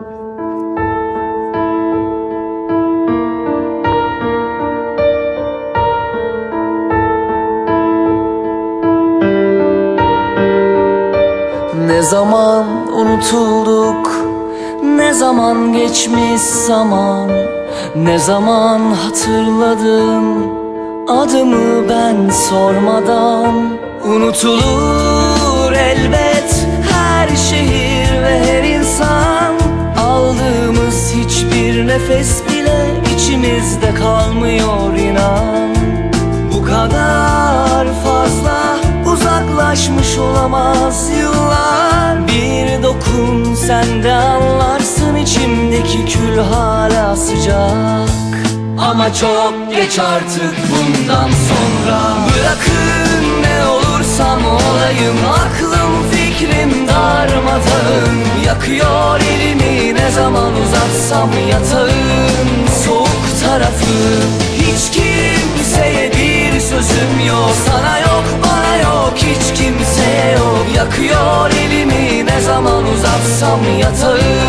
Ne zaman unutulduk Ne zaman geçmiş zaman Ne zaman hatırladım Adımı ben sormadan. Unutulur nefes bile içimizde kalmıyor inan. Bu kadar fazla uzaklaşmış olamaz yıllar. Bir dokun sen de anlarsın içimdeki kül hala sıcak. Ama çok geç artık bundan sonra. Bırakın ne olursam olayım Aklım fikrim darmadağın. Yakıyor elimi ne zaman uzatsam yatağın Soğuk tarafı hiç kimseye bir sözüm yok. Sana yok bana yok hiç kimseye yok. Yakıyor elimi ne zaman uzatsam yatağın